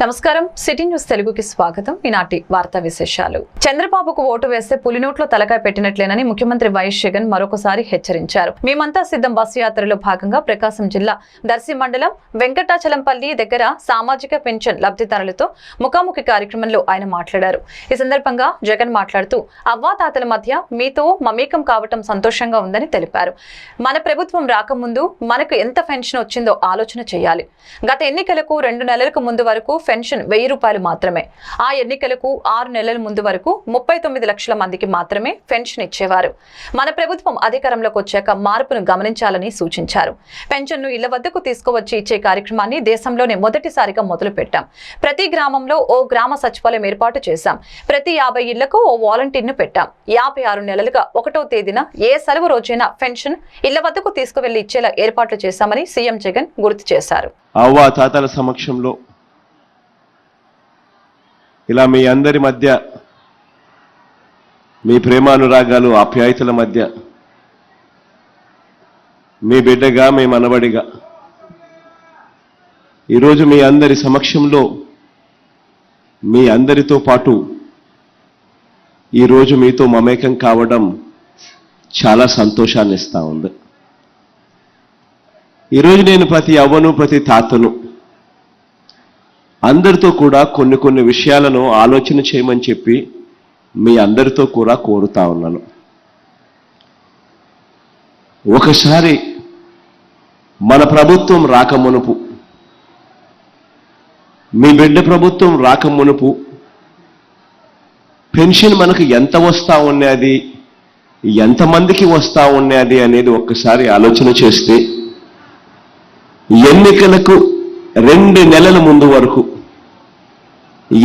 నమస్కారం. City news తెలుగుకి స్వాగతం. ఈనాటి వార్తా విశేషాలు. చంద్రబాబుకు ఓటు వేస్తే పులినోట్లో తలకాయ పెట్టినట్లేనని ముఖ్యమంత్రి వైఎస్ జగన్ మరొకసారి హెచ్చరించారు. మేమంతా సిద్ధం బస్సు యాత్రలో భాగంగా ప్రకాశం జిల్లా దర్శి మండలం వెంకటాచలంపల్లి దగ్గర సామాజిక పెన్షన్ లబ్ధిదారులతో ముఖాముఖి కార్యక్రమంలో ఆయన మాట్లాడారు. ఈ సందర్భంగా జగన్ మాట్లాడుతూ అవ్వాతాతల మధ్య మీతో మమేకం కావటం సంతోషంగా ఉందని తెలిపారు. మన ప్రభుత్వం రాకముందు మనకు ఎంత పెన్షన్ వచ్చిందో ఆలోచన చేయాలి. గత ఎన్నికలకు రెండు నెలలకు ముందు వరకు పెన్షన్ వెయ్యి రూపాయలు మాత్రమే. ఆ ఎన్నికలకు ఆరు నెలల ముందు వరకు ముప్పై తొమ్మిది లక్షల మందికి మాత్రమే పెన్షన్ ఇచ్చేవారు. మన ప్రభుత్వం అధికారంలోకి వచ్చాక మార్పును గమనించాలని సూచించారు. పెన్షన్ను ఇళ్ళ వద్దకు తీసుకువచ్చి ఇచ్చే కార్యక్రమాన్ని దేశంలోనే మొదటిసారిగా మొదలుపెట్టాం. ప్రతి గ్రామంలో ఓ గ్రామ సచివాలయం ఏర్పాటు చేశాం. ప్రతి యాభై ఇళ్ళకు ఓ వాలంటీర్ను పెట్టాం. యాభై ఆరు నెలలుగా ఒకటో తేదీన ఏ సెలవు రోజైనా పెన్షన్ ఇళ్ళ వద్దకు తీసుకువెళ్ళి ఇచ్చేలా ఏర్పాట్లు చేశామని సీఎం జగన్ గుర్తు చేశారు. అవ్వ తాతల సమక్షంలో ఇలా మీ అందరి మధ్య మీ ప్రేమానురాగాలు ఆప్యాయతల మధ్య మీ బిడ్డగా మీ మనవడిగా ఈరోజు మీ అందరి సమక్షంలో మీ అందరితో పాటు ఈరోజు మీతో మమేకం కావడం చాలా సంతోషాన్ని ఇస్తూ ఉంది. ఈరోజు నేను ప్రతి అవ్వను ప్రతి తాతను అందరితో కూడా కొన్ని కొన్ని విషయాలను ఆలోచన చేయమని చెప్పి మీ అందరితో కూడా కోరుతా ఉన్నాను. ఒకసారి మన ప్రభుత్వం రాకమునుపు మీ బిడ్డ ప్రభుత్వం రాకమునుపు పెన్షన్ మనకు ఎంత వస్తా ఉన్నది ఎంతమందికి వస్తా ఉన్నది అనేది ఒక్కసారి ఆలోచన చేస్తే ఎన్నికలకు రెండు నెలల ముందు వరకు.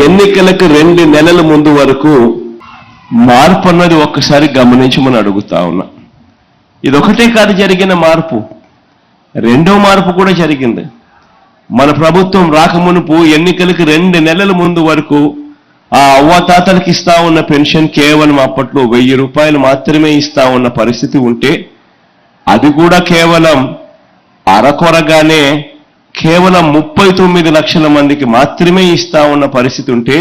ఎన్నికలకు రెండు నెలల ముందు వరకు మార్పు అన్నది ఒక్కసారి గమనించమని అడుగుతా ఉన్నా. ఇదొకటే కాదు జరిగిన మార్పు. రెండో మార్పు కూడా జరిగింది. మన ప్రభుత్వం రాకమునుపు ఎన్నికలకు రెండు నెలల ముందు వరకు ఆ అవ్వాతాతలకి ఇస్తా ఉన్న పెన్షన్ కేవలం అప్పట్లో వెయ్యి రూపాయలు మాత్రమే ఇస్తా ఉన్న పరిస్థితి ఉంటే అది కూడా కేవలం అరకొరగానే కేవలం ముప్పై తొమ్మిది లక్షల మందికి మాత్రమే ఇస్తా ఉన్న పరిస్థితి ఉంటే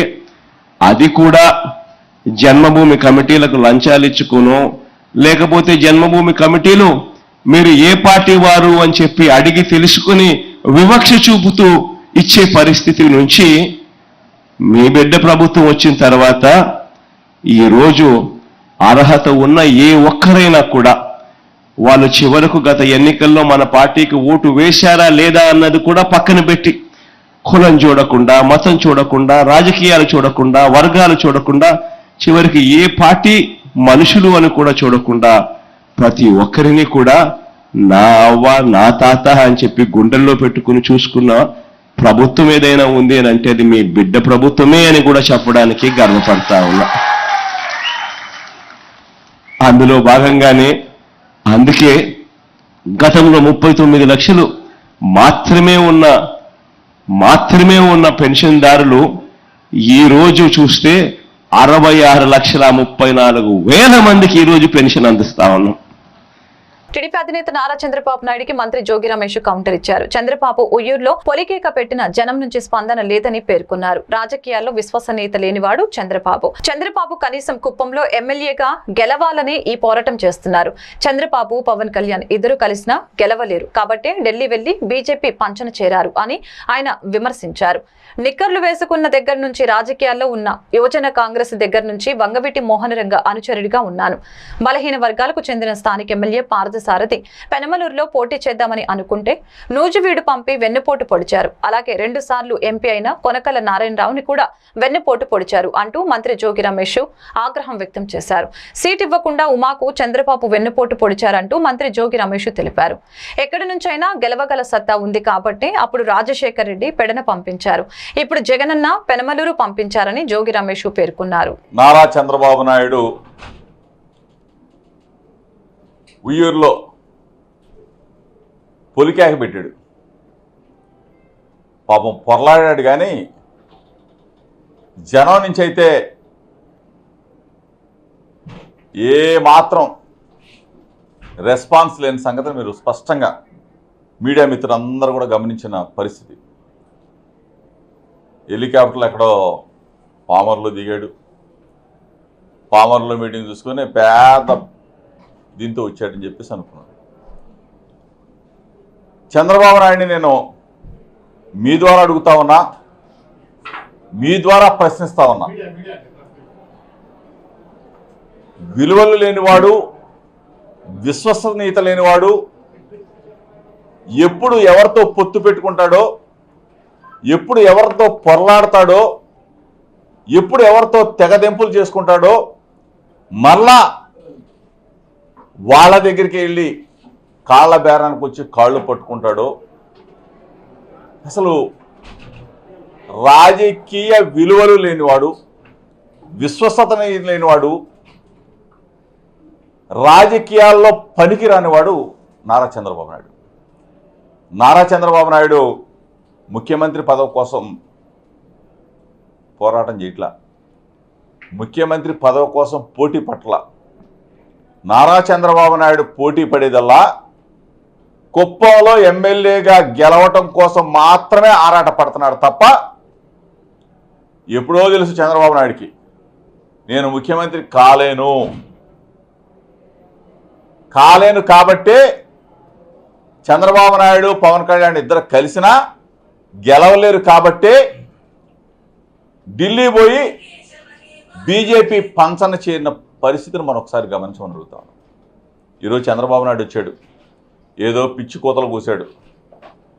అది కూడా జన్మభూమి కమిటీలకు లంచాలు ఇచ్చుకును లేకపోతే జన్మభూమి కమిటీలు మీరు ఏ పార్టీ వారు అని చెప్పి అడిగి తెలుసుకుని వివక్ష చూపుతూ ఇచ్చే పరిస్థితి నుంచి మీ బిడ్డ ప్రభుత్వం వచ్చిన తర్వాత ఈరోజు అర్హత ఉన్న ఏ ఒక్కరైనా కూడా వాళ్ళు చివరకు గత ఎన్నికల్లో మన పార్టీకి ఓటు వేశారా లేదా అన్నది కూడా పక్కన పెట్టి కులం చూడకుండా మతం చూడకుండా రాజకీయాలు చూడకుండా వర్గాలు చూడకుండా చివరికి ఏ పార్టీ మనుషులు అని కూడా చూడకుండా ప్రతి ఒక్కరిని కూడా నా అవ్వ నా తాత అని చెప్పి గుండెల్లో పెట్టుకుని చూసుకున్న ప్రభుత్వం ఏదైనా ఉంది అని అంటే అది మీ బిడ్డ ప్రభుత్వమే అని కూడా చెప్పడానికి గర్వపడతా ఉన్నా. అందులో భాగంగానే అందుకే గతంలో ముప్పై తొమ్మిది లక్షలు మాత్రమే ఉన్న మాత్రమే ఉన్న పెన్షన్దారులు ఈరోజు చూస్తే అరవై ఆరు లక్షల ముప్పై నాలుగు వేల మందికి ఈరోజు పెన్షన్ అందిస్తా ఉన్నాం. టీడీపీ అధినేత నారా చంద్రబాబు నాయుడికి మంత్రి జోగి రమేష్ కౌంటర్ ఇచ్చారు. చంద్రబాబు ఉయ్యూరులో పొలికేక పెట్టిన జనం నుంచి స్పందన లేదని పేర్కొన్నారు. రాజకీయాల్లో విశ్వసనీయత లేనివాడు చంద్రబాబు. చంద్రబాబు కనీసం కుప్పంలో ఎమ్మెల్యేగా గెలవాలని ఈ పోరాటం చేస్తున్నారు. చంద్రబాబు పవన్ కళ్యాణ్ ఇద్దరు కలిసినా గెలవలేరు. కాబట్టి ఢిల్లీ వెళ్ళి బీజేపీ పంచన చేరారు అని ఆయన విమర్శించారు. నిక్కర్లు వేసుకున్న దగ్గర నుంచి రాజకీయాల్లో ఉన్న యువజన కాంగ్రెస్ దగ్గర నుంచి వంగవీటి మోహనరంగ అనుచరుడిగా ఉన్నాను. బలహీన వర్గాలకు చెందిన స్థానిక ఎమ్మెల్యే సారథి. పెనమలూరులో పోటీ చేద్దామని అనుకుంటే నూజువీడు పంపి వెన్నుపోటు పొడిచారు. అలాగే రెండు సార్లు ఎంపీ అయిన కొనకల నారాయణరావుని కూడా వెన్నుపోటు పొడిచారు అంటూ మంత్రి జోగి రమేష్ ఆగ్రహం వ్యక్తం చేశారు. సీట్ ఇవ్వకుండా ఉమాకు చంద్రబాబు వెన్నుపోటు పొడిచారంటూ మంత్రి జోగి రమేష్ తెలిపారు. ఎక్కడి నుంచైనా గెలవగల సత్తా ఉంది కాబట్టి అప్పుడు రాజశేఖర్ రెడ్డి పెడన పంపించారు. ఇప్పుడు జగనన్న పెనమలూరు పంపించారని జోగి రమేష్ పేర్కొన్నారు. నారా చంద్రబాబు నాయుడు ఉయ్యూరులో పొలికేక పెట్టాడు. పాపం పొరలాడాడు కానీ జనం నుంచి అయితే ఏ మాత్రం రెస్పాన్స్ లేని సంగతిని మీరు స్పష్టంగా మీడియా మిత్రులందరూ కూడా గమనించిన పరిస్థితి. హెలికాప్టర్లు ఎక్కడో పామర్లో దిగాడు. పామర్లో మీటింగ్ చూసుకొని పెద్ద దీంతో వచ్చాడని చెప్పేసి అనుకున్నాను. చంద్రబాబు నాయుడిని నేను మీ ద్వారా అడుగుతా ఉన్నా మీ ద్వారా ప్రశ్నిస్తా ఉన్నా. విలువలు లేనివాడు విశ్వసనీయత లేనివాడు ఎప్పుడు ఎవరితో పొత్తు పెట్టుకుంటాడో ఎప్పుడు ఎవరితో పొరలాడతాడో ఎప్పుడు ఎవరితో తెగదెంపులు చేసుకుంటాడో మళ్ళా వాళ్ళ దగ్గరికి వెళ్ళి కాళ్ళ బేరానికి వచ్చి కాళ్ళు పట్టుకుంటాడో. అసలు రాజకీయ విలువలు లేనివాడు విశ్వసత లేనివాడు రాజకీయాల్లో పనికి రానివాడు నారా చంద్రబాబు నాయుడు. నారా చంద్రబాబు నాయుడు ముఖ్యమంత్రి పదవి కోసం పోరాటం చేయట్లా. ముఖ్యమంత్రి పదవి కోసం పోటీ పట్ల నారా చంద్రబాబు నాయుడు పోటీ పడేదల్లా కుప్పంలో ఎమ్మెల్యేగా గెలవటం కోసం మాత్రమే ఆరాట పడుతున్నాడు తప్ప ఎప్పుడో తెలుసు చంద్రబాబు నాయుడికి. నేను ముఖ్యమంత్రి కాలేను. కాలేను కాబట్టే చంద్రబాబు నాయుడు పవన్ కళ్యాణ్ ఇద్దరు కలిసినా గెలవలేరు కాబట్టే ఢిల్లీ పోయి బీజేపీ పంచన చేరిన పరిస్థితిని మనం ఒకసారి గమనించమని అడుగుతాం ఈరోజు చంద్రబాబు నాయుడు వచ్చాడు. ఏదో పిచ్చి కోతలు కూశాడు.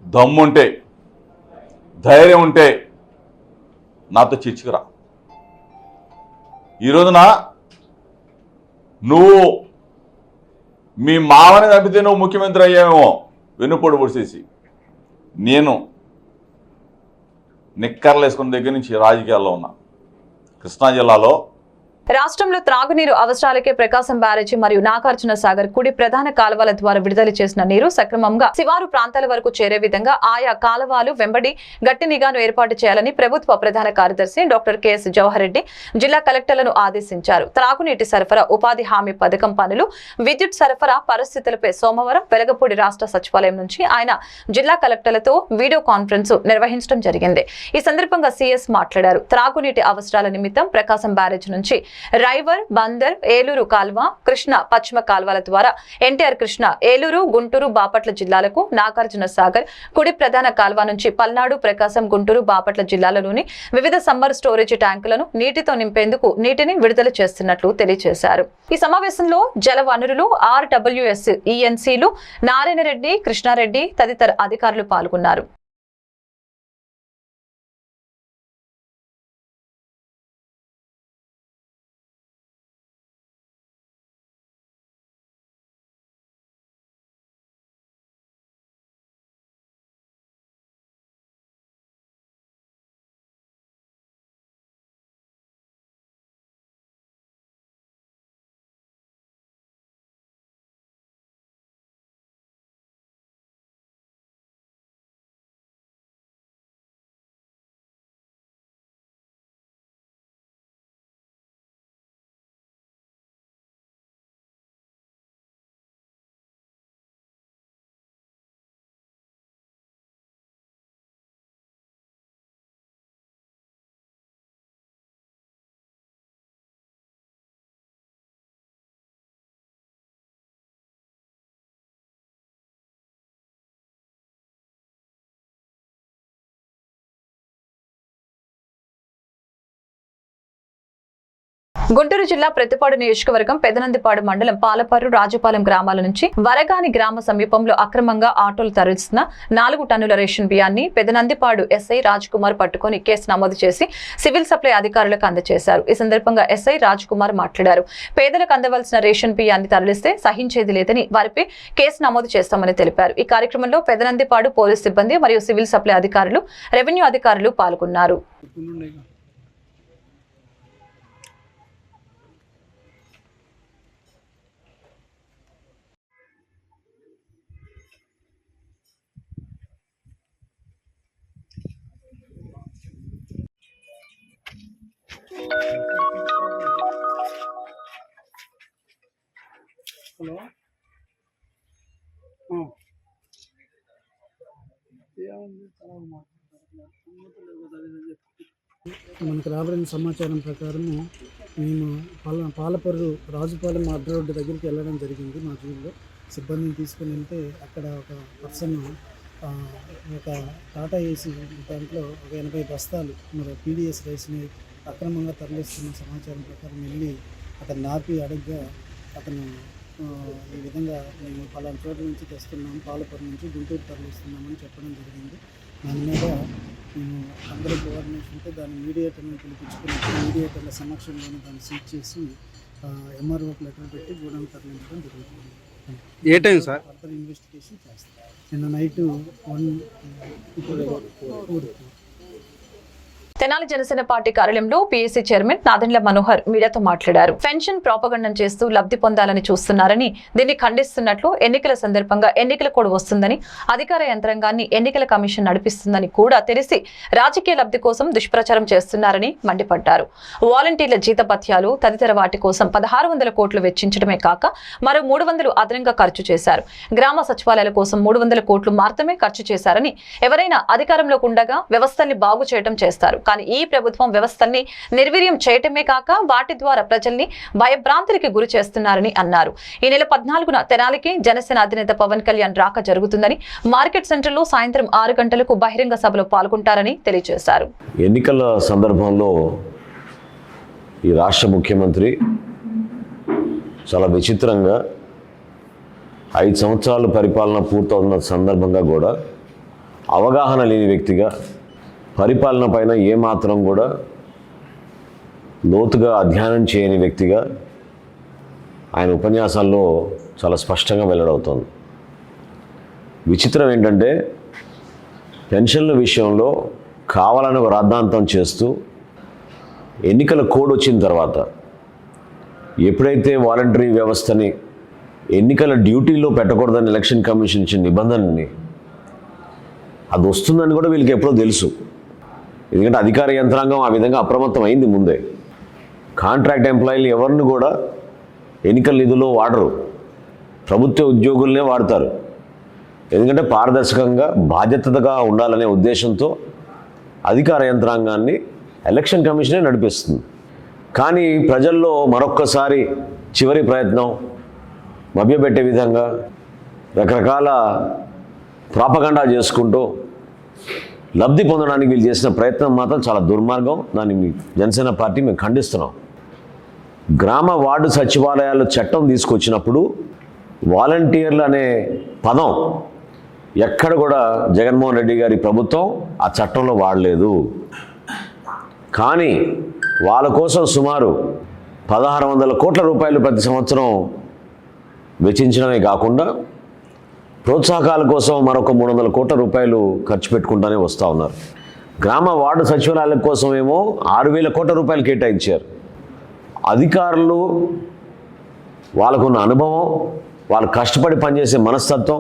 దమ్ముంటే ధైర్యం ఉంటే నాతో చర్చకురా ఈ రోజున నువ్వు మీ మామని తప్పితే నువ్వు ముఖ్యమంత్రి అయ్యావేమో వెన్నుపోటు పొడిసేసి నేను నిక్కర్లు వేసుకున్న దగ్గర నుంచి రాజకీయాల్లో ఉన్నా. కృష్ణా జిల్లాలో రాష్ట్రంలో త్రాగునీరు అవసరాలకే ప్రకాశం బ్యారేజీ మరియు నాగార్జున సాగర్ కుడి ప్రధాన కాలువల ద్వారా విడుదల చేసిన నీరు సక్రమంగా శివారు ప్రాంతాల వరకు చేరే విధంగా ఆయా కాలువలు వెంబడి గట్టి నిఘాను ఏర్పాటు చేయాలని ప్రభుత్వ ప్రధాన కార్యదర్శి డాక్టర్ కెఎస్ జవహర్ రెడ్డి జిల్లా కలెక్టర్లను ఆదేశించారు. త్రాగునీటి సరఫరా ఉపాధి హామీ పథకం పనులు విద్యుత్ సరఫరా పరిస్థితులపై సోమవారం వెలగపూడి రాష్ట్ర సచివాలయం నుంచి ఆయన జిల్లా కలెక్టర్లతో వీడియో కాన్ఫరెన్స్ నిర్వహించడం జరిగింది. ఈ సందర్భంగా సీఎస్ మాట్లాడారు. త్రాగునీటి అవసరాల నిమిత్తం ప్రకాశం బ్యారేజ్ నుంచి రైవర్ బందర్ ఏలూరు కాల్వ కృష్ణ పశ్చిమ కాల్వల ద్వారా ఎన్టీఆర్ కృష్ణ ఏలూరు గుంటూరు బాపట్ల జిల్లాలకు నాగార్జున సాగర్ కుడి ప్రధాన కాల్వ నుంచి పల్నాడు ప్రకాశం గుంటూరు బాపట్ల జిల్లాలలోని వివిధ సమ్మర్ స్టోరేజ్ ట్యాంకులను నీటితో నింపేందుకు నీటిని విడుదల చేస్తున్నట్లు తెలియజేశారు. ఈ సమావేశంలో జల వనరులు ఆర్డబ్ల్యూఎస్ ఈఎన్సీలు నారాయణ రెడ్డి కృష్ణారెడ్డి తదితర అధికారులు పాల్గొన్నారు. గుంటూరు జిల్లా ప్రతిపాడు నియోజకవర్గం పెదనందిపాడు మండలం పాలపర్రు రాజపాలెం గ్రామాల నుంచి వరగాని గ్రామ సమీపంలో అక్రమంగా ఆటోలు తరలిస్తున్న నాలుగు టన్నుల రేషన్ బియ్యాన్ని పెదనందిపాడు ఎస్ఐ రాజ్ కుమార్ పట్టుకుని కేసు నమోదు చేసి సివిల్ సప్లై అధికారులకు అందజేశారు. ఈ సందర్భంగా ఎస్ఐ రాజ్ కుమార్ మాట్లాడారు. పేదలకు అందవలసిన రేషన్ బియ్యాన్ని తరలిస్తే సహించేది లేదని వారిపై కేసు నమోదు చేస్తామని తెలిపారు. ఈ కార్యక్రమంలో పెదనందిపాడు పోలీస్ సిబ్బంది మరియు సివిల్ సప్లై అధికారులు రెవెన్యూ అధికారులు పాల్గొన్నారు. హలో? మనకు రాబడిన సమాచారం ప్రకారము మేము పాల పాలపర్రు రాజుపాలెం అడ్డ రోడ్డు దగ్గరికి వెళ్ళడం జరిగింది మా జీవిలో. సిబ్బందిని తీసుకుని వెళ్తే అక్కడ ఒక పర్సన్ ఒక టాటా ఏసీ దాంట్లో ఒక ఎనభై బస్తాలు మరి పీడిఎస్ రైస్ని అక్రమంగా తరలిస్తున్న సమాచారం ప్రకారం వెళ్ళి అతను నాపి అడగ్గా అతను ఈ విధంగా మేము పలానా చోట నుంచి తెస్తున్నాం పాలపర్రు నుంచి గుంటూరు తరలిస్తున్నామని చెప్పడం జరిగింది. దాని మీద మేము అందరూ కోఆర్డినేషన్తో దాన్ని మీడియేటర్ని పిలిపించుకుని మీడియేటర్ల సమక్షంలోనే దాన్ని సీజ్ చేసి ఎంఆర్ఓకి లెటర్ పెట్టి గూడెం తరలించడం జరుగుతుంది. ఏ టైం సార్? ఫర్దర్ ఇన్వెస్టిగేషన్ చేస్తాం. నిన్న నైట్ వన్ ఇప్పుడు ఫోర్ తెనాలి జనసేన పార్టీ కార్యాలయంలో పీఎస్సీ చైర్మన్ నాదెండ్ల మనోహర్ మీడియాతో మాట్లాడారు. పెన్షన్ ప్రాపగండం చేస్తూ లబ్ధి పొందాలని చూస్తున్నారని దీన్ని ఖండిస్తున్నట్లు ఎన్నికల సందర్భంగా ఎన్నికల కోడ్ వస్తుందని అధికార యంత్రాంగాన్ని ఎన్నికల కమిషన్ నడిపిస్తుందని కూడా తెలిసి రాజకీయ లబ్ధి కోసం దుష్ప్రచారం చేస్తున్నారని మండిపడ్డారు. వాలంటీర్ల జీతపత్యాలు తదితర వాటి కోసం పదహారు వందల కోట్లు వెచ్చించడమే కాక మరో మూడు వందలు అదనంగా ఖర్చు చేశారు. గ్రామ సచివాలయాల కోసం మూడు వందల కోట్లు మాత్రమే ఖర్చు చేశారని ఎవరైనా అధికారంలోకి ఉండగా వ్యవస్థల్ని బాగు చేయడం చేస్తారు. కానీ ఈ ప్రభుత్వం వ్యవస్థల్ని నిర్వీర్యం చేయటమే కాక వాటి ద్వారా ప్రజల్ని భయభ్రాంతులకి గురి చేస్తున్నారని అన్నారు. ఈ నెల పద్నాలుగున తెనాలికి జనసేన అధినేత పవన్ కళ్యాణ్ రాక జరుగుతుందని మార్కెట్ సెంటర్లో సాయంత్రం ఆరు గంటలకు బహిరంగ సభలో పాల్గొంటారని తెలియజేశారు. ఎన్నికల సందర్భంలో ఈ రాష్ట్ర ముఖ్యమంత్రి చాలా విచిత్రంగా ఐదు సంవత్సరాలు పరిపాలన పూర్తవుతున్న సందర్భంగా కూడా అవగాహన లేని వ్యక్తిగా పరిపాలన పైన ఏమాత్రం కూడా లోతుగా అధ్యయనం చేయని వ్యక్తిగా ఆయన ఉపన్యాసాల్లో చాలా స్పష్టంగా వెల్లడవుతోంది. విచిత్రం ఏంటంటే పెన్షన్ల విషయంలో కావాలని ఒక రాద్ధాంతం చేస్తూ ఎన్నికల కోడ్ వచ్చిన తర్వాత ఎప్పుడైతే వాలంటరీ వ్యవస్థని ఎన్నికల డ్యూటీలో పెట్టకూడదని ఎలక్షన్ కమిషన్ ఇచ్చిన నిబంధనని అది వస్తుందని కూడా వీళ్ళకి ఎప్పుడో తెలుసు. ఎందుకంటే అధికార యంత్రాంగం ఆ విధంగా అప్రమత్తం అయింది ముందే. కాంట్రాక్ట్ ఎంప్లాయీలు ఎవరిని కూడా ఎన్నికల నిధుల్లో వాడరు. ప్రభుత్వ ఉద్యోగులనే వాడతారు. ఎందుకంటే పారదర్శకంగా బాధ్యతగా ఉండాలనే ఉద్దేశంతో అధికార యంత్రాంగాన్ని ఎలక్షన్ కమిషనే నడిపిస్తుంది. కానీ ప్రజల్లో మరొక్కసారి చివరి ప్రయత్నం మభ్యపెట్టే విధంగా రకరకాల ప్రాపగండా చేసుకుంటూ లబ్ధి పొందడానికి వీళ్ళు చేసిన ప్రయత్నం మాత్రం చాలా దుర్మార్గం. దాన్ని మీ జనసేన పార్టీ మేము ఖండిస్తున్నాం. గ్రామ వార్డు సచివాలయాలు చట్టం తీసుకొచ్చినప్పుడు వాలంటీర్లు అనే పదం ఎక్కడ కూడా జగన్మోహన్ రెడ్డి గారి ప్రభుత్వం ఆ చట్టంలో వాడలేదు. కానీ వాళ్ళ కోసం సుమారు పదహారు వందల కోట్ల రూపాయలు ప్రతి సంవత్సరం వెచ్చించడమే కాకుండా ప్రోత్సాహకాల కోసం మరొక మూడు వందల కోట్ల రూపాయలు ఖర్చు పెట్టుకుంటూనే వస్తూ ఉన్నారు. గ్రామ వార్డు సచివాలయాల కోసం ఏమో ఆరు వేల కోట్ల రూపాయలు కేటాయించారు. అధికారులు వాళ్ళకున్న అనుభవం వాళ్ళు కష్టపడి పనిచేసే మనస్తత్వం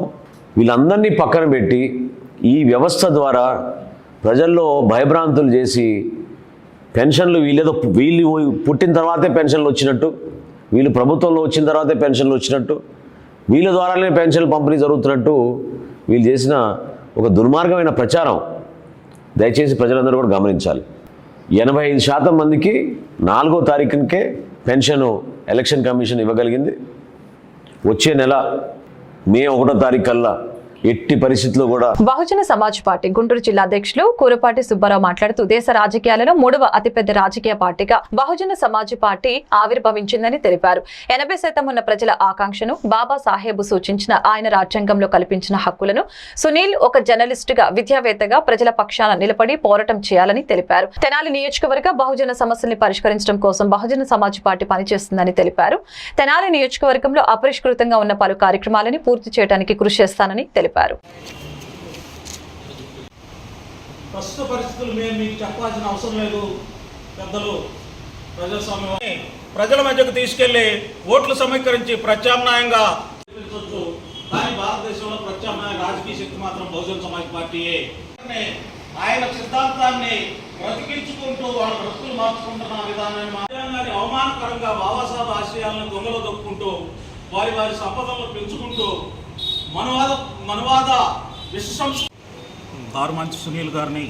వీళ్ళందరినీ పక్కన పెట్టి ఈ వ్యవస్థ ద్వారా ప్రజల్లో భయభ్రాంతులు చేసి పెన్షన్లు వీళ్ళేదో వీళ్ళు పుట్టిన తర్వాతే పెన్షన్లు వచ్చినట్టు వీళ్ళు ప్రభుత్వంలో వచ్చిన తర్వాతే పెన్షన్లు వచ్చినట్టు వీళ్ళ ద్వారానే పెన్షన్లు పంపిణీ జరుగుతున్నట్టు వీళ్ళు చేసిన ఒక దుర్మార్గమైన ప్రచారం. దయచేసి ప్రజలందరూ కూడా గమనించాలి. ఎనభై ఐదు శాతం మందికి నాలుగో తారీఖునికే పెన్షన్ ఎలక్షన్ కమిషన్ ఇవ్వగలిగింది. వచ్చే నెల మే ఒకటో తారీఖు కల్లా ఎట్టి పరిస్థితుల్లో కూడా బహుజన సమాజ్ పార్టీ గుంటూరు జిల్లా అధ్యక్షులు కూరపాటి సుబ్బారావు మాట్లాడుతూ దేశ రాజకీయాలలో మూడవ అతిపెద్ద రాజకీయ పార్టీగా బహుజన సమాజ్ పార్టీ ఆవిర్భవించిందని తెలిపారు. ఎనభై శాతం ఉన్న ప్రజల ఆకాంక్షను బాబా సాహెబ్ సూచించిన ఆయన రాజ్యాంగంలో కల్పించిన హక్కులను సునీల్ ఒక జర్నలిస్టుగా విద్యావేత్తగా ప్రజల పక్షాన నిలబడి పోరాటం చేయాలని తెలిపారు. తెనాలి నియోజకవర్గ బహుజన సమస్యల్ని పరిష్కరించడం కోసం బహుజన సమాజ్ పార్టీ పనిచేస్తుందని తెలిపారు. తెనాలి నియోజకవర్గంలో అపరిష్కృతంగా ఉన్న పలు కార్యక్రమాలని పూర్తి చేయడానికి కృషి చేస్తానని తెలిపారు. ప్రస్తుత పరిస్థితులు మేము మీకు చెప్పాల్సిన అవసరం లేదు. పెద్దలు ప్రజాస్వామ్యం. ప్రజల మధ్యకు తీసుకెళ్ళి ఓట్లు సమీకరించి ప్రత్యామ్నాయంగా కానీ భారతదేశంలో ప్రత్యామ్నాయ రాజకీయ శక్తి మాత్రం బహుజన సమాజ్ పార్టీయే. ఆయన సిద్ధాంతాన్ని బ్రతికించుకుంటూ వాళ్ళ బ్రతుకులు మార్చుకుంటున్న విధానాన్ని రాజ్యాంగాన్ని అవమానకరంగా బాబాసాహెబ్ ఆశయాలను దొంగలో దొక్కుంటూ వారి వారి సంపదలను పెంచుకుంటూ మనవాద మనువాద దారుమంచి సునీల్ గారిని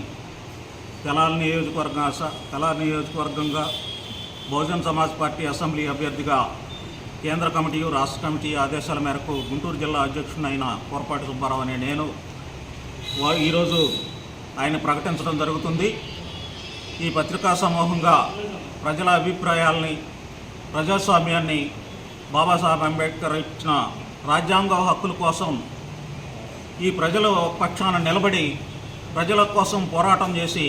తెలాల నియోజకవర్గ తెలాల నియోజకవర్గంగా బహుజన్ సమాజ్ పార్టీ అసెంబ్లీ అభ్యర్థిగా కేంద్ర కమిటీ రాష్ట్ర కమిటీ ఆదేశాల మేరకు గుంటూరు జిల్లా అధ్యక్షుడైన కోరపాటి సుబ్బారావు అనే నేను ఈరోజు ఆయన ప్రకటించడం జరుగుతుంది. ఈ పత్రికా సమూహంగా ప్రజల అభిప్రాయాల్ని ప్రజాస్వామ్యాన్ని బాబాసాహెబ్ అంబేద్కర్ ఇచ్చిన రాజ్యాంగ హక్కుల కోసం ఈ ప్రజల పక్షాన నిలబడి ప్రజల కోసం పోరాటం చేసి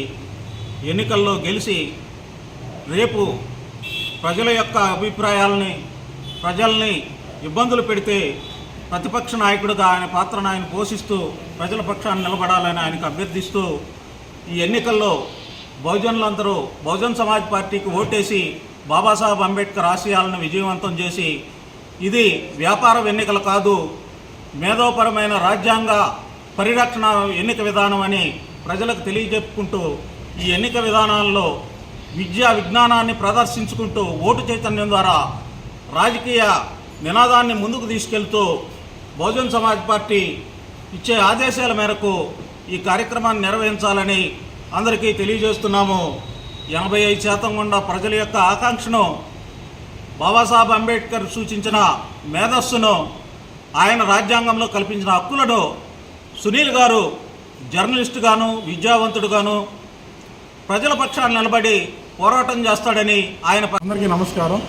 ఎన్నికల్లో గెలిచి రేపు ప్రజల యొక్క అభిప్రాయాలని ప్రజల్ని ఇబ్బందులు పెడితే ప్రతిపక్ష నాయకుడిగా ఆయన పాత్రను ఆయన పోషిస్తూ ప్రజల పక్షాన్ని నిలబడాలని ఆయనకు అభ్యర్థిస్తూ ఈ ఎన్నికల్లో బహుజనులందరూ బహుజన్ సమాజ్ పార్టీకి ఓటేసి బాబాసాహెబ్ అంబేద్కర్ ఆశయాలను విజయవంతం చేసి ఇది వ్యాపార ఎన్నికలు కాదు మేధోపరమైన రాజ్యాంగ పరిరక్షణ ఎన్నిక విధానం అని ప్రజలకు తెలియజెప్పుకుంటూ ఈ ఎన్నిక విధానాల్లో విద్యా విజ్ఞానాన్ని ప్రదర్శించుకుంటూ ఓటు చైతన్యం ద్వారా రాజకీయ నినాదాన్ని ముందుకు తీసుకెళ్తూ బహుజన్ సమాజ్ పార్టీ ఇచ్చే ఆదేశాల మేరకు ఈ కార్యక్రమాన్ని నిర్వహించాలని అందరికీ తెలియజేస్తున్నాము. ఎనభై ఐదు శాతం గుండా ప్రజల యొక్క ఆకాంక్షను బాబాసాహెబ్ అంబేద్కర్ సూచించిన మేధస్సును ఆయన రాజ్యాంగంలో కల్పించిన హక్కులను సునీల్ గారు జర్నలిస్టుగాను విద్యావంతుడుగాను ప్రజల పక్షాన్ని నిలబడి పోరాటం చేస్తాడని ఆయన అందరికీ నమస్కారం.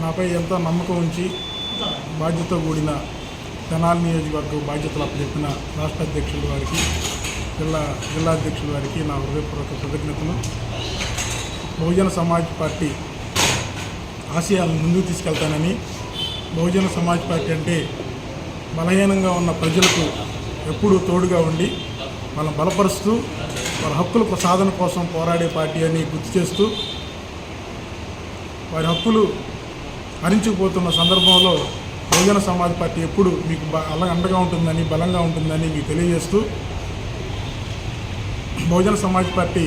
నాపై ఎంతో నమ్మకం ఉంచి బాధ్యత కూడిన తెనాలి నియోజకవర్గం బాధ్యతలు అప్పచెప్పిన రాష్ట్ర అధ్యక్షుల వారికి జిల్లా జిల్లా అధ్యక్షుల వారికి నా హృదయపూర్వక కృతజ్ఞతలు. బహుజన సమాజ్ పార్టీ ఆశయాలను ముందుకు తీసుకెళ్తానని బహుజన సమాజ్ పార్టీ అంటే బలహీనంగా ఉన్న ప్రజలకు ఎప్పుడూ తోడుగా ఉండి వాళ్ళని బలపరుస్తూ వాళ్ళ హక్కుల సాధన కోసం పోరాడే పార్టీ అని గుర్తు చేస్తూ వారి హక్కులు హరించుకుపోతున్న సందర్భంలో బహుజన సమాజ్ పార్టీ ఎప్పుడు మీకు బ- అలా అండగా ఉంటుందని బలంగా ఉంటుందని మీకు తెలియజేస్తూ బహుజన సమాజ్ పార్టీ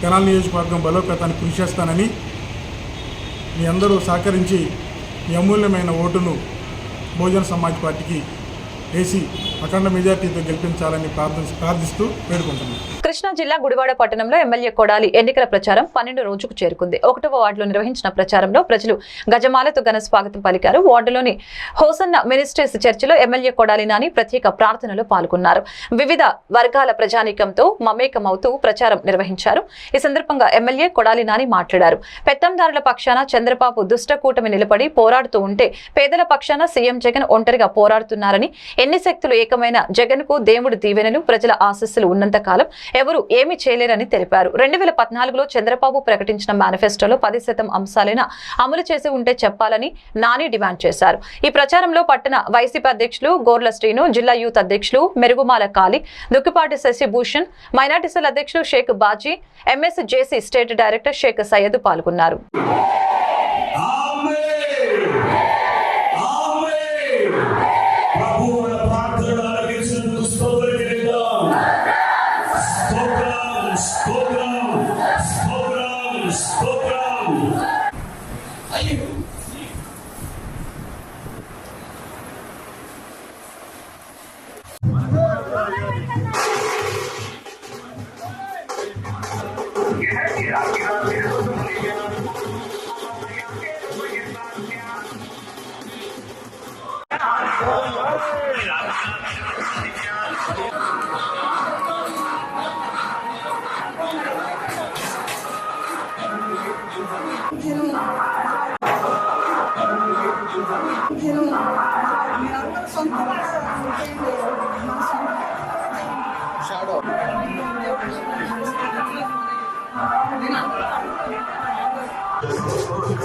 తెనాల నియోజకవర్గం బలోపేతానికి కృషి చేస్తానని మీ అందరూ సహకరించి మీ అమూల్యమైన ఓటును బహుజన సమాజ్ పార్టీకి వేసి అఖండ మెజార్టీతో గెలిపించాలని ప్రార్థిస్తూ వేడుకుంటున్నాను కృష్ణా జిల్లా గుడివాడ పట్టణంలో ఎమ్మెల్యే కొడాలి ఎన్నికల ప్రచారం పన్నెండు రోజుకు చేరుకుంది. ఒకటవ వార్డులో నిర్వహించిన ప్రచారంలో ప్రజలు గజమాలతో ఘన స్వాగతం పలికారు. వార్డులోని హోసన్న మినిస్ట్రీస్ చర్చిలో ఎమ్మెల్యే కొడాలి నాని ప్రత్యేక ప్రార్థనలో పాల్గొన్నారు. వివిధ వర్గాల ప్రజానీకంతో మమేకమవుతూ ప్రచారం నిర్వహించారు. ఈ సందర్భంగా ఎమ్మెల్యే కొడాలి నాని మాట్లాడారు. పెత్తందారుల పక్షాన చంద్రబాబు దుష్ట కూటమి నిలబడి పోరాడుతూ ఉంటే పేదల పక్షాన సీఎం జగన్ ఒంటరిగా పోరాడుతున్నారని ఎన్ని శక్తులు ఏకమైన జగన్కు దేవుడి దీవెనలు ప్రజల ఆశస్సులు ఉన్నంత కాలం ఎవరు ఏమీ చేయలేరని తెలిపారు. రెండు వేల పద్నాలుగులో చంద్రబాబు ప్రకటించిన మేనిఫెస్టోలో పది శాతం అంశాలైనా అమలు చేసి ఉంటే చెప్పాలని నాని డిమాండ్ చేశారు. ఈ ప్రచారంలో పట్టణ వైసీపీ అధ్యక్షులు గోర్ల శ్రీను జిల్లా యూత్ అధ్యక్షులు మెరుగుమాల కాళి దుక్కిపాటి శశిభూషణ్ మైనార్టీ సెల్ అధ్యక్షులు Sheikh Baji MS JC state director Sheikh Syed పాల్గొన్నారు.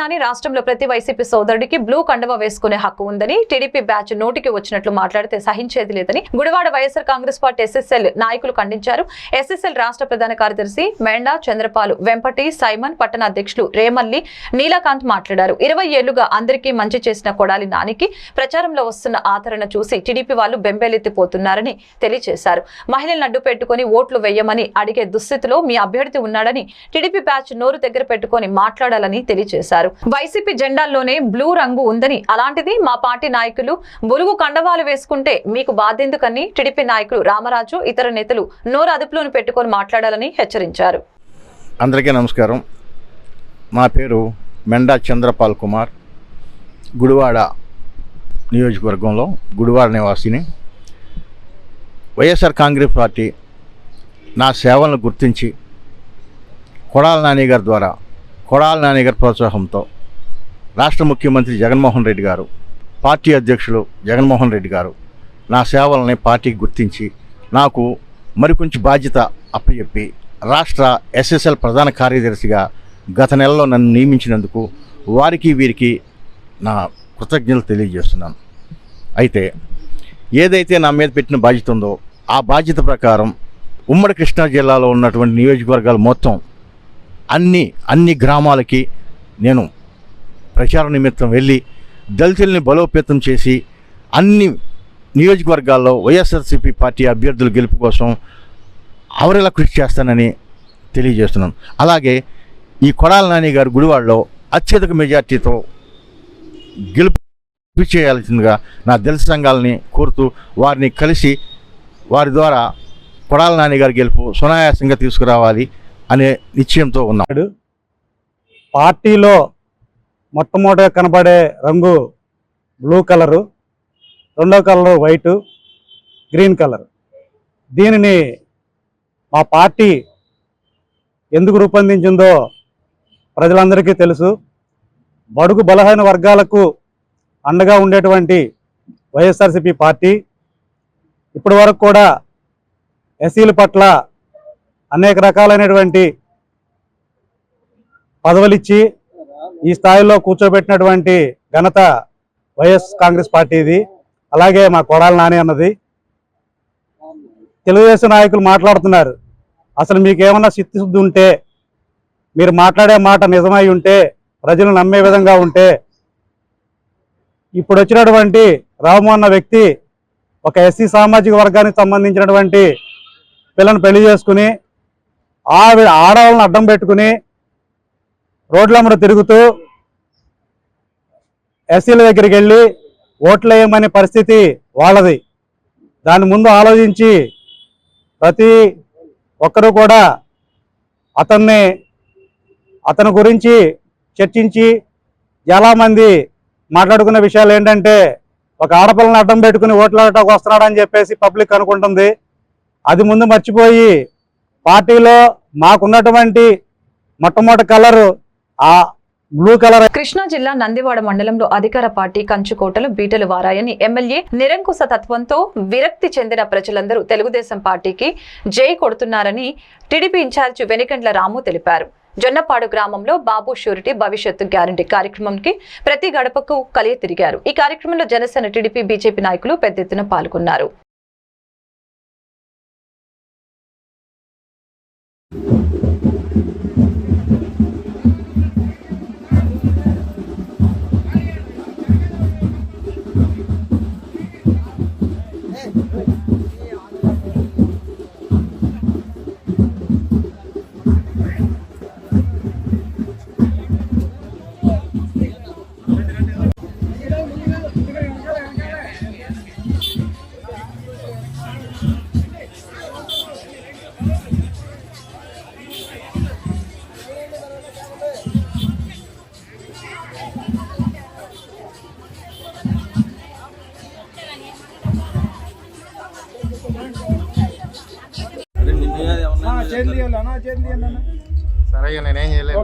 తెలంగాణని రాష్ట్రంలో ప్రతి వైసీపీ సోదరుడికి బ్లూ కండవ వేసుకునే హక్కు ఉందని టీడీపీ బ్యాచ్ నోటికి వచ్చినట్లు మాట్లాడితే సహించేది లేదని Gudivada YSR Congress party SSL నాయకులు ఖండించారు. ఎస్ఎస్ఎల్ రాష్ట్ర ప్రధాన కార్యదర్శి మెండా చంద్రపాలు వెంపటి సైమన్ పట్టణ అధ్యక్షులు రేమల్లి నీలకాంత్ మాట్లాడారు. ఇరవై ఏళ్ళుగా అందరికీ మంచి చేసిన కొడాలి నానికి ప్రచారంలో వస్తున్న ఆదరణ చూసి టీడీపీ వాళ్ళు బెంబేలెత్తిపోతున్నారని తెలియజేశారు. మహిళలను అడ్డు పెట్టుకుని ఓట్లు వేయమని అడిగే దుస్థితిలో మీ అభ్యర్థి ఉన్నాడని టీడీపీ బ్యాచ్ నోరు దగ్గర పెట్టుకొని మాట్లాడాలని తెలియజేశారు. వైసీపీ జెండాల్లోనే బ్లూ రంగు ఉందని అలాంటిది మా పార్టీ నాయకులు బులుగు కండవాలు వేసుకుంటే మీకు బాధెందుకని టీడీపీ నాయకులు రామరాజు ఇతర నేతలు నోరు అదుపులోని పెట్టుకొని మాట్లాడాలని హెచ్చరించారు. అందరికీ నమస్కారం. నా పేరు మెండా చంద్రపాల్ కుమార్. గుడివాడ నియోజకవర్గంలో గుడివాడ నివాసిని. వైఎస్ఆర్ కాంగ్రెస్ పార్టీ నా సేవలను గుర్తించి కొడాల నాని గారి ద్వారా కొడాల నాని గారి ప్రోత్సాహంతో రాష్ట్ర ముఖ్యమంత్రి జగన్మోహన్ రెడ్డి గారు పార్టీ అధ్యక్షులు జగన్మోహన్ రెడ్డి గారు నా సేవలని పార్టీకి గుర్తించి నాకు మరికొంచెం బాధ్యత అప్పచెప్పి రాష్ట్ర ఎస్ఎస్ఎల్ ప్రధాన కార్యదర్శిగా గత నెలలో నన్ను నియమించినందుకు వారికి వీరికి నా కృతజ్ఞతలు తెలియజేస్తున్నాను. అయితే ఏదైతే నా మీద పెట్టిన బాధ్యత ఉందో ఆ బాధ్యత ప్రకారం ఉమ్మడి కృష్ణా జిల్లాలో ఉన్నటువంటి నియోజకవర్గాలు మొత్తం అన్ని అన్ని గ్రామాలకి నేను ప్రచార నిమిత్తం వెళ్ళి దళితుల్ని బలోపేతం చేసి అన్ని నియోజకవర్గాల్లో వైఎస్ఆర్సీపీ పార్టీ అభ్యర్థుల గెలుపు కోసం అవరేలా కృషి చేస్తానని తెలియజేస్తున్నాను. అలాగే ఈ కొడాల నాని గారు గుడివాడలో అత్యధిక మెజార్టీతో గెలుపు చేయాల్సిందిగా నా దళిత సంఘాలని కోరుతూ వారిని కలిసి వారి ద్వారా కొడాల నాని గారి గెలుపు సునాయాసంగా తీసుకురావాలి. అనే నిశ్చయంతో ఉన్నాడు పార్టీలో మొట్టమొదటిగా కనబడే రంగు బ్లూ కలరు రెండో కలరు వైటు గ్రీన్ కలర్. దీనిని మా పార్టీ ఎందుకు రూపొందించిందో ప్రజలందరికీ తెలుసు. బడుగు బలహీన వర్గాలకు అండగా ఉండేటువంటి వైఎస్ఆర్సీపీ పార్టీ. ఇప్పటి వరకు కూడా ఎస్సీల పట్ల అనేక రకాలైనటువంటి పదవులిచ్చి ఈ స్థాయిలో కూర్చోబెట్టినటువంటి ఘనత వైఎస్ కాంగ్రెస్ పార్టీది. అలాగే మా కొడాల నాని అన్నది. తెలుగుదేశం నాయకులు మాట్లాడుతున్నారు. అసలు మీకేమన్నా ఏమన్నా ఉంటే మీరు మాట్లాడే మాట నిజమై ఉంటే ప్రజలు నమ్మే విధంగా ఉంటే ఇప్పుడు వచ్చినటువంటి రాము అన్న వ్యక్తి ఒక ఎస్సీ సామాజిక వర్గానికి సంబంధించినటువంటి పిల్లను పెళ్ళి చేసుకుని ఆవిడ ఆడవాళ్ళని అడ్డం పెట్టుకుని రోడ్ల తిరుగుతూ ఎస్సీల దగ్గరికి వెళ్ళి ఓట్లు వేయమనే పరిస్థితి వాళ్ళది. దాని ముందు ఆలోచించి ప్రతి ఒక్కరూ కూడా అతన్ని అతని గురించి చర్చించి చాలామంది మాట్లాడుకున్న విషయాలు ఏంటంటే ఒక ఆడపిల్లని అడ్డం పెట్టుకుని ఓట్లాడటానికి వస్తున్నాడని చెప్పేసి పబ్లిక్ అనుకుంటుంది. అది ముందు మర్చిపోయి పార్టీలో మాకున్నటువంటి మొట్టమొదటి కలరు ఆ బ్లూ కలర్ కృష్ణా జిల్లా నందివాడ మండలంలో అధికార పార్టీ కంచుకోటలు బీటలు వారాయని ఎమ్మెల్యే నిరంకుశ తత్వంతో విరక్తి చెందిన ప్రజలందరూ తెలుగుదేశం పార్టీకి జై కొడుతున్నారని టీడీపీ ఇన్ఛార్జి వెనికండ్ల రాము తెలిపారు. జొన్నపాడు గ్రామంలో బాబు షూరిటీ భవిష్యత్తు గ్యారంటీ కార్యక్రమంకి ప్రతి గడపకు కలియ తిరిగారు ఈ కార్యక్రమంలో జనసేన టీడీపీ బీజేపీ నాయకులు పెద్ద ఎత్తున పాల్గొన్నారు. సరే నేనేం చేయలేదు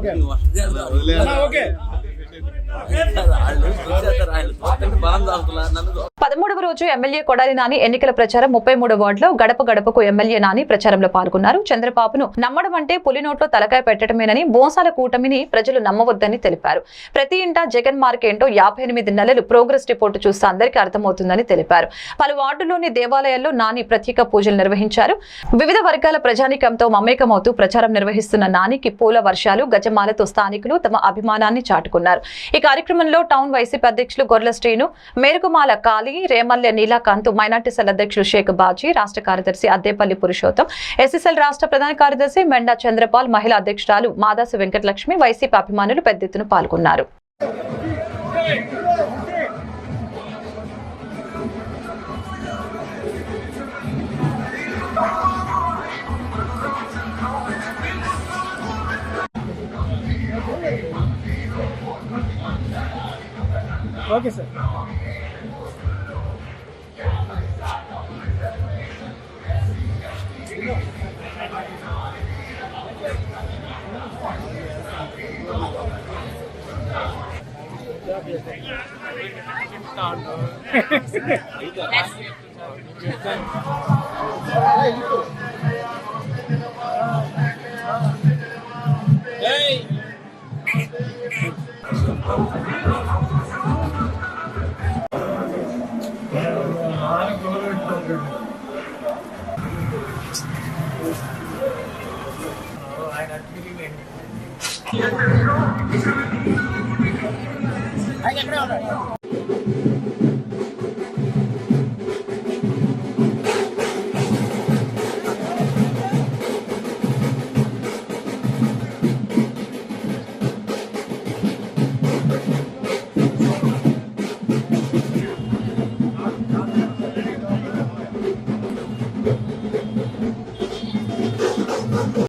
రోజు ఎమ్మెల్యే కొడాలి నాని ఎన్నికల ప్రచారం ముప్పై మూడు వార్డులో గడప గడపకు ఎమ్మెల్యే నాని ప్రచారంలో పాల్గొన్నారు. చంద్రబాబును నమ్మడం అంటే పులి నోట్లో తలకాయ పెట్టడమేనని బోసాల కూటమిని ప్రజలు నమ్మవద్దని తెలిపారు. ప్రతి ఇంటా జగన్ మార్కేంటో యాభై ఎనిమిది నెలలు ప్రోగ్రెస్ రిపోర్టు చూస్తే అందరికీ అర్థమవుతుందని తెలిపారు. పలు వార్డుల్లోని దేవాలయాల్లో నాని ప్రత్యేక పూజలు నిర్వహించారు. వివిధ వర్గాల ప్రజానికంతో మమేకమవుతూ ప్రచారం నిర్వహిస్తున్న నానికి పూల వర్షాలు గజమాలతో స్థానికులు తమ అభిమానాన్ని చాటుకున్నారు. ఈ కార్యక్రమంలో టౌన్ వైసీపీ అధ్యక్షులు గొర్ల శ్రీను మేరుకుమాల కాళీ రేమల్లె నీలాకాంత్ మైనార్టీ సెల్ అధ్యక్షులు షేక్ బాజీ రాష్ట్ర కార్యదర్శి అద్దేపల్లి పురుషోత్తం ఎస్ఎస్ఎల్ రాష్ట్ర ప్రధాన కార్యదర్శి మెండా చంద్రపాల్ మహిళా అధ్యక్షురాలు మాదాసు వెంకటలక్ష్మి వైసీపీ అభిమానులు పెద్ద ఎత్తున పాల్గొన్నారు. Okay sir. hey. Oh,